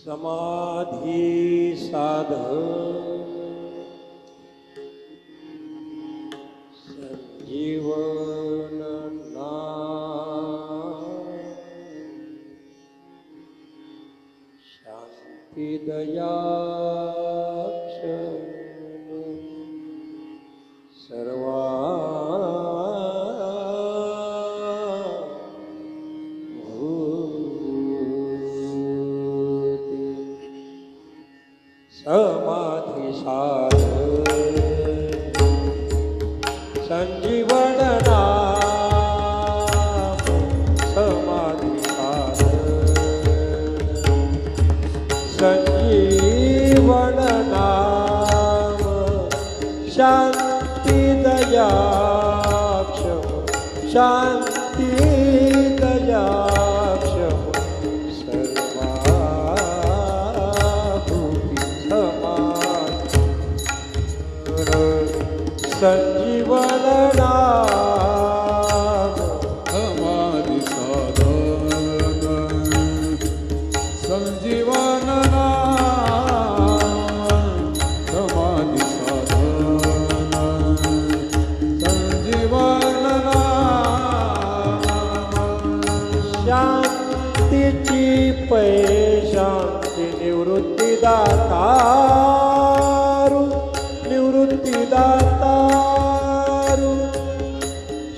समाधी साध संजीवन नाम. शांती दया सर्वा समाधी साध संजीवन नाम समाधी साध संजीवन नाम शांती दयाक्षम शांती संजीवन नाम समाधी साधन संजीवन नाम समाधी साधन संजीवन नाम शांतीची पै शांती निवृत्ती दातारू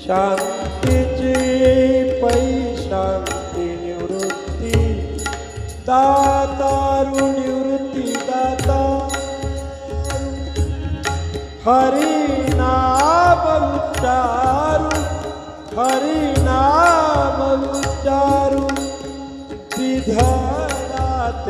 शांतीची पै शांती निवृत्ती. दातारू निवृत्ती दाता. हरी नाम उच्चारू. हरी नाम उच्चारू. विधला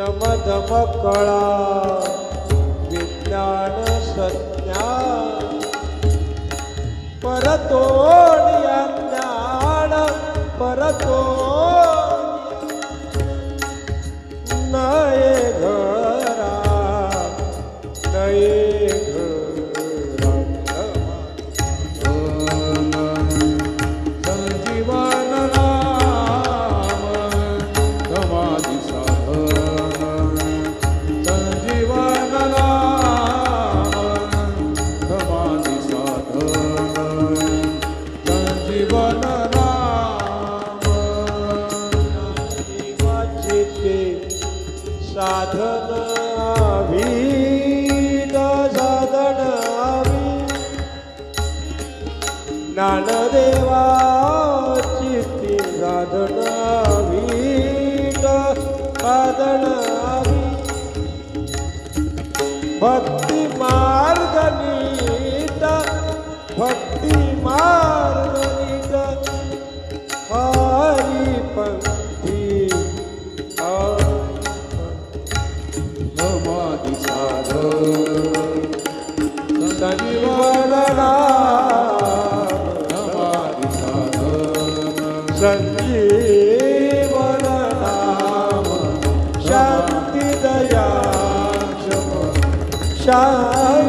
मधम कला विज्ञान सत्या परतो निरतो साधन आवीन साधन आवी चित्ती ते साधन आवीन साधन आवी भक्ती मा संजीवन नाम समाधी साधन